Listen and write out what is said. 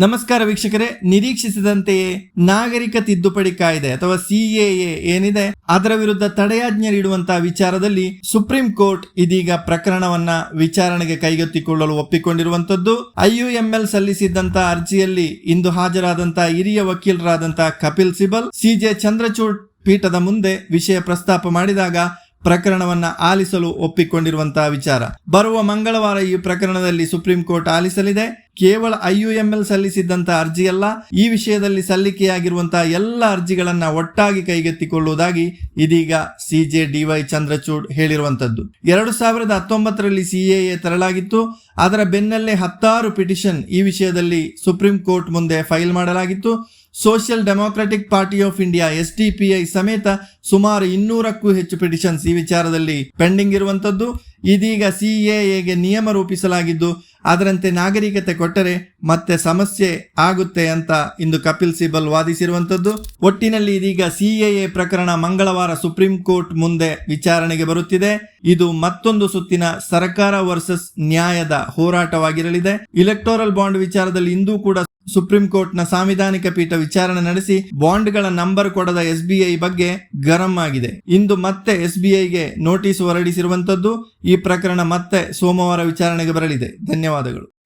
ನಮಸ್ಕಾರ ವೀಕ್ಷಕರೇ, ನಿರೀಕ್ಷಿಸಿದಂತೆಯೇ ನಾಗರಿಕ ತಿದ್ದುಪಡಿ ಕಾಯ್ದೆ ಅಥವಾ ಸಿಎಎ ಏನಿದೆ, ಅದರ ವಿರುದ್ಧ ತಡೆಯಾಜ್ಞೆ ನೀಡುವಂತಹ ವಿಚಾರದಲ್ಲಿ ಸುಪ್ರೀಂ ಕೋರ್ಟ್ ಇದೀಗ ಪ್ರಕರಣವನ್ನ ವಿಚಾರಣೆಗೆ ಕೈಗೆತ್ತಿಕೊಳ್ಳಲು ಒಪ್ಪಿಕೊಂಡಿರುವಂತದ್ದು ಐಯುಎಂಎಲ್ ಸಲ್ಲಿಸಿದ್ದಂತಹ ಅರ್ಜಿಯಲ್ಲಿ ಇಂದು ಹಾಜರಾದಂತಹ ಹಿರಿಯ ವಕೀಲರಾದಂತಹ ಕಪಿಲ್ ಸಿಬಲ್ ಸಿಜೆ ಚಂದ್ರಚೂಡ್ ಪೀಠದ ಮುಂದೆ ವಿಷಯ ಪ್ರಸ್ತಾಪ ಮಾಡಿದಾಗ ಪ್ರಕರಣವನ್ನ ಆಲಿಸಲು ಒಪ್ಪಿಕೊಂಡಿರುವಂತಹ ವಿಚಾರ. ಬರುವ ಮಂಗಳವಾರ ಈ ಪ್ರಕರಣದಲ್ಲಿ ಸುಪ್ರೀಂ ಕೋರ್ಟ್ ಆಲಿಸಲಿದೆ. ಕೇವಲ ಐ ಯು ಎಂ ಎಲ್ ಸಲ್ಲಿಸಿದ್ದಂತಹ ಅರ್ಜಿಯಲ್ಲ, ಈ ವಿಷಯದಲ್ಲಿ ಸಲ್ಲಿಕೆಯಾಗಿರುವಂತಹ ಎಲ್ಲ ಅರ್ಜಿಗಳನ್ನ ಒಟ್ಟಾಗಿ ಕೈಗೆತ್ತಿಕೊಳ್ಳುವುದಾಗಿ ಇದೀಗ ಸಿಜೆ ಡಿವೈ ಚಂದ್ರಚೂಡ್ ಹೇಳಿರುವಂತದ್ದು ಎರಡು ಸಾವಿರದ ಹತ್ತೊಂಬತ್ತರಲ್ಲಿ ಸಿಎಎ ತರಲಾಗಿತ್ತು. ಅದರ ಬೆನ್ನಲ್ಲೇ ಹತ್ತಾರು ಪಿಟಿಷನ್ ಈ ವಿಷಯದಲ್ಲಿ ಸುಪ್ರೀಂ ಕೋರ್ಟ್ ಮುಂದೆ ಫೈಲ್ ಮಾಡಲಾಗಿತ್ತು. Social Democratic Party of India S ಸಮೇತ ಸುಮಾರು ಇನ್ನೂರಕ್ಕೂ ಹೆಚ್ಚು ಪಿಟಿಷನ್ಸ್ ಈ ವಿಚಾರದಲ್ಲಿ ಪೆಂಡಿಂಗ್ ಇರುವಂತದ್ದು ಇದೀಗ ಸಿಎಎಗೆ ನಿಯಮ ರೂಪಿಸಲಾಗಿದ್ದು, ಅದರಂತೆ ನಾಗರಿಕತೆ ಕೊಟ್ಟರೆ ಮತ್ತೆ ಸಮಸ್ಯೆ ಆಗುತ್ತೆ ಅಂತ ಇಂದು ಕಪಿಲ್ ಸಿಬಲ್ ವಾದಿಸಿರುವಂಥದ್ದು. ಒಟ್ಟಿನಲ್ಲಿ ಇದೀಗ ಸಿಎಎ ಪ್ರಕರಣ ಮಂಗಳವಾರ ಸುಪ್ರೀಂ ಕೋರ್ಟ್ ಮುಂದೆ ವಿಚಾರಣೆಗೆ ಬರುತ್ತಿದೆ. ಇದು ಮತ್ತೊಂದು ಸುತ್ತಿನ ಸರ್ಕಾರ ವರ್ಸಸ್ ನ್ಯಾಯದ ಹೋರಾಟವಾಗಿರಲಿದೆ. ಇಲೆಕ್ಟೋರಲ್ ಬಾಂಡ್ ವಿಚಾರದಲ್ಲಿ ಇಂದೂ ಕೂಡ ಸುಪ್ರೀಂ ಕೋರ್ಟ್ನ ಸಾಂವಿಧಾನಿಕ ಪೀಠ ವಿಚಾರಣೆ ನಡೆಸಿ ಬಾಂಡ್ಗಳ ನಂಬರ್ ಕೊಡದ ಎಸ್ಬಿಐ ಬಗ್ಗೆ ಗರಂ ಆಗಿದೆ. ಇಂದು ಮತ್ತೆ ಎಸ್ಬಿಐಗೆ ನೋಟಿಸ್ ಹೊರಡಿಸಿರುವಂತದ್ದು ಈ ಪ್ರಕರಣ ಮತ್ತೆ ಸೋಮವಾರ ವಿಚಾರಣೆಗೆ ಬರಲಿದೆ. ಧನ್ಯವಾದಗಳು.